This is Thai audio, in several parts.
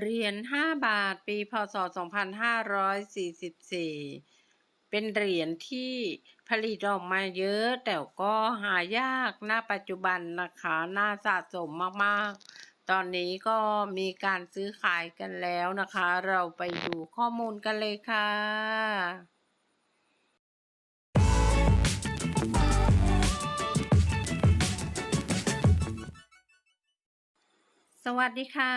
เหรียญ5บาทปีพศ 2544 เป็นเหรียญที่ผลิตออกมาเยอะ แต่ก็หายากณปัจจุบันนะคะ น่าสะสมมากๆ ตอนนี้ก็มีการซื้อขายกันแล้วนะคะ เราไปดูข้อมูลกันเลยค่ะ สวัสดีค่ะ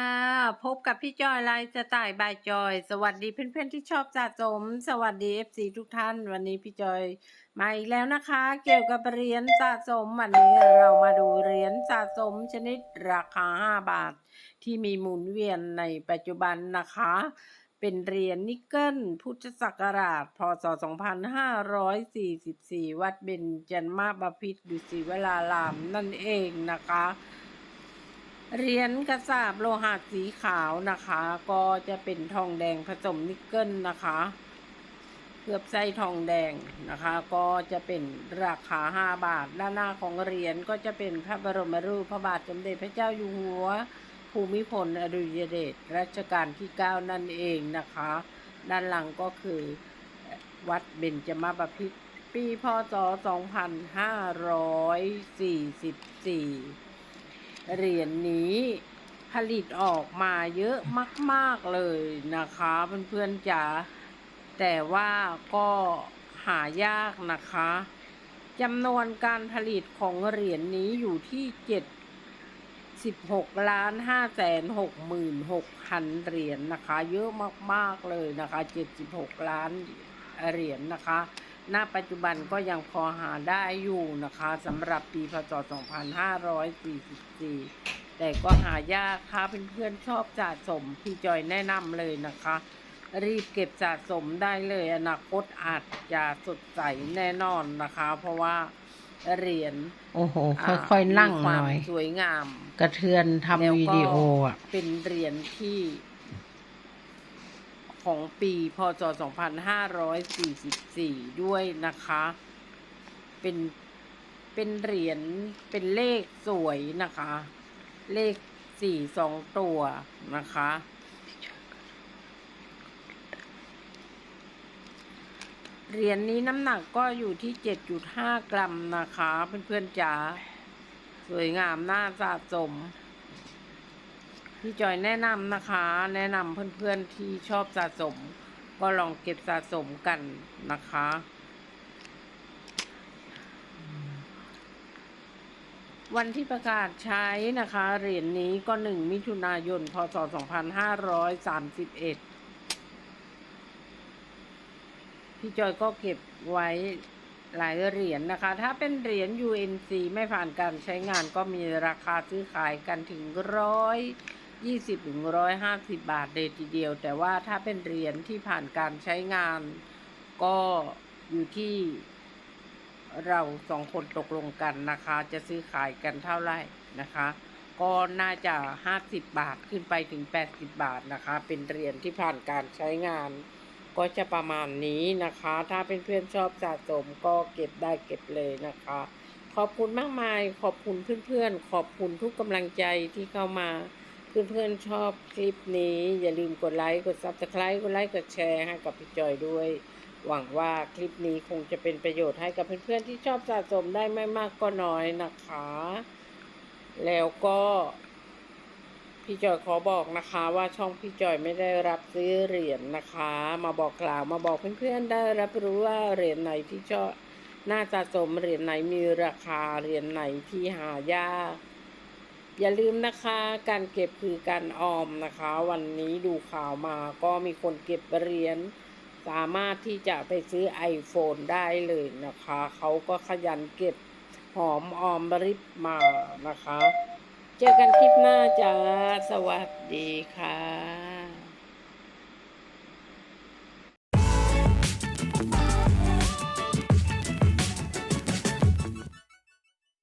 พบกับพี่จอยไลฟ์สไตล์บายจอย สวัสดีเพื่อนๆที่ชอบสะสม สวัสดี FC ทุกท่าน วันนี้พี่จอยมาอีกแล้วนะคะ เกี่ยวกับเหรียญสะสมวันนี้เรามาดูเหรียญสะสมชนิดราคา 5 บาท ที่มีหมุนเวียนในปัจจุบันนะคะ เป็นเหรียญนิกเกิลพุทธศักราช พศ 2544 วัดเบญจมาบพิตรดุสิวลารามนั่นเองนะคะ เหรียญกระสาบโลหะสีขาวนะคะ ก็จะเป็นทองแดงผสมนิกเกิลนะคะเคลือบไส้ทองแดงนะคะ ก็จะเป็นราคา5บาท ด้านหน้าของเหรียญก็จะเป็นพระบรมรูปพระบาทสมเด็จพระเจ้าอยู่หัว ภูมิพลอดุลยเดชรัชกาลที่9นั่นเองนะคะ ด้านหลังก็คือวัดเบญจมาบพิตรปีพศ 2544 เหรียญนี้ผลิตออกมาเยอะมาก ๆ เลยนะคะเพื่อนๆจ๋าแต่ว่าก็หายากนะคะจำนวนการผลิตของเหรียญนี้อยู่ที่เจ็ดสิบหกล้านห้าแสนหกหมื่นหกพันเหรียญนะคะ เยอะมาก ๆ เลยนะคะเจ็ดสิบหกล้านเหรียญนะคะ ณปัจจุบันก็ยังพอหาได้อยู่นะคะสำหรับปีพศ 2544 แต่ก็หายากค่ะเพื่อนๆชอบสะสมพี่จอยแนะนำเลยนะคะ รีบเก็บสะสมได้เลยอนาคตอาจจะสดใสแน่นอนนะคะ เพราะว่าเหรียญโอ้โหาค่อยๆนั่งมีคหวาน่มอยสวยงาม กระเทือนทำแล้ววิก็ดีโออะเป็นเหรียญที่ ของปีพศ 2544 ด้วยนะคะ เป็นเป็นเหรียญเป็นเลขสวยนะคะ เลขสี่สองตัวนะคะ เหรียญนี้น้ำหนักก็อยู่ที่7.5กรัมนะคะ เพื่อนๆจ๋าสวยงามน่าสะสม พี่จอยแนะนำนะคะ แนะนำเพื่อนๆที่ชอบสะสม ก็ลองเก็บสะสมกันนะคะ วันที่ประกาศใช้นะคะ เหรียญนี้ก็หนึ่งมิถุนายน พศ 2531พี่จอยก็เก็บไว้หลายเหรียญนะคะ ถ้าเป็นเหรียญ UNC ไม่ผ่านการใช้งานก็มีราคาซื้อขายกันถึงร้อย ยี่สิบถึงร้อยห้าสิบบาทเลยทีเดียว แต่ว่าถ้าเป็นเหรียญที่ผ่านการใช้งาน ก็อยู่ที่เราสองคนตกลงกันนะคะ จะซื้อขายกันเท่าไหร่นะคะ ก็น่าจะห้าสิบบาทขึ้นไปถึงแปดสิบบาทนะคะ เป็นเหรียญที่ผ่านการใช้งาน ก็จะประมาณนี้นะคะ ถ้าเป็นเพื่อนชอบสะสมก็เก็บได้เก็บเลยนะคะ ขอบคุณมากมาย ขอบคุณเพื่อนๆ ขอบคุณทุกกำลังใจที่เข้ามา เพื่อนๆชอบคลิปนี้ อย่าลืมกดไลค์กด subscribe กดไลค์กดแชร์ให้กับพี่จอยด้วย หวังว่าคลิปนี้คงจะเป็นประโยชน์ให้กับเพื่อนๆที่ชอบสะสมได้ไม่มากก็น้อยนะคะ แล้วก็พี่จอยขอบอกนะคะว่าช่องพี่จอยไม่ได้รับซื้อเหรียญนะคะ มาบอกกล่าวมาบอกเพื่อนๆได้รับรู้ว่าเหรียญไหนที่ชอบน่าสะสมเหรียญไหนมีราคาเหรียญไหนที่หายาก อย่าลืมนะคะการเก็บคือการออมนะคะ วันนี้ดูข่าวมาก็มีคนเก็บเหรียญสามารถที่จะไปซื้อ iPhone ได้เลยนะคะ เขาก็ขยันเก็บหอมออมริบมานะคะ เจอกันคลิปหน้าจ้า สวัสดีค่ะ